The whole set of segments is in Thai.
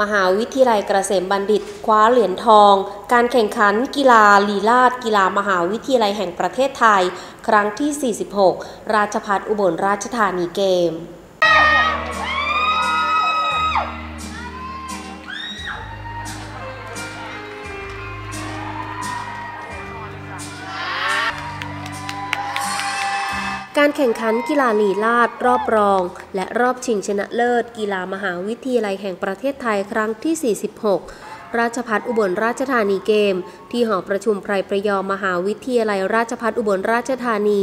มหาวิทยาลัยเกษมบัณฑิต คว้าเหรียญทอง การแข่งขันกีฬาลีลาดกีฬามหาวิทยาลัยแห่งประเทศไทย ครั้งที่ 46 ราชพัฒอุบลราชธานีเกม การแข่งขันกีฬาลีลาดรอบรอง และรอบชิงชนะเลิศ กีฬามหาวิทยาลัยแห่งประเทศไทยครั้งที่ 46 ราชพัฒอุบลราชธานีเกม ที่หอประชุมไพรประยอมมหาวิทยาลัยราชพัฒอุบลราชธานี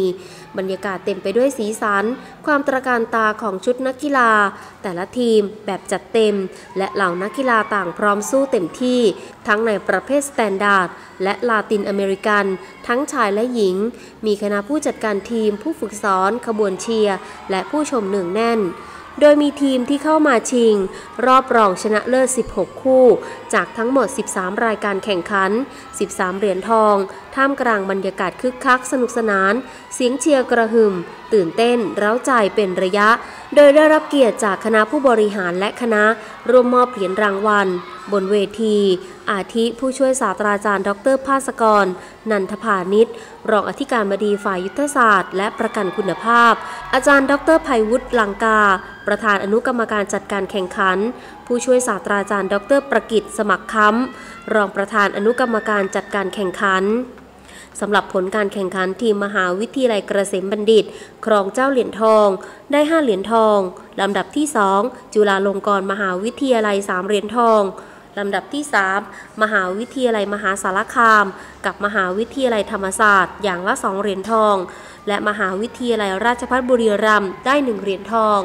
บรรยากาศเต็มไปด้วยสีสัน ความตระการตาของชุดนักกีฬา แต่ละทีมแบบจัดเต็ม และเหล่านักกีฬาต่างพร้อมสู้เต็มที่ ทั้งในประเภทสแตนดาร์ดและลาตินอเมริกัน ทั้งชายและหญิง มีคณะผู้จัดการทีม ผู้ฝึกสอน ขบวนเชียร์ และผู้ชมหนึ่งแน่น โดยมีทีมที่เข้ามาชิง รอบรองชนะเลิศ 16 คู่ จากทั้งหมด 13 รายการแข่งขัน 13 เหรียญทอง ท่ามกลางบรรยากาศคึกคักสนุกสนาน เสียงเชียร์กระหึ่ม ตื่นเต้น เร้าใจเป็นระยะ โดยได้รับเกียรติจากคณะผู้บริหารและคณะร่วมมอบเหรียญรางวัล บนเวที อาทิผู้ช่วยศาสตราจารย์ ดรภาสกร นันทพานิชรองอธิการบดีฝ่ายยุทธศาสตร์ และประกันคุณภาพ อาจารย์ ดรภัยวุฒิลังกา ประธานอนุกรรมการจัดการแข่งขัน ผู้ช่วยศาสตราจารย์ ดรประกิตสมัครค้ำรองประธานอนุกรรมการจัดการแข่งขัน สำหรับผลการแข่งขันทีมมหาวิทยาลัยเกษมบัณฑิต ครองเจ้าเหรียญทอง ได้ 5 เหรียญทอง ลำดับที่ 2 จุฬาลงกรณ์มหาวิทยาลัย 3 เหรียญทอง ลำดับที่ 3 มหาวิทยาลัยมหาสารคาม กับมหาวิทยาลัยธรรมศาสตร์ อย่างละ 2 เหรียญทอง และมหาวิทยาลัยราชภัฏบุรีรัมย์ได้ 1 เหรียญทอง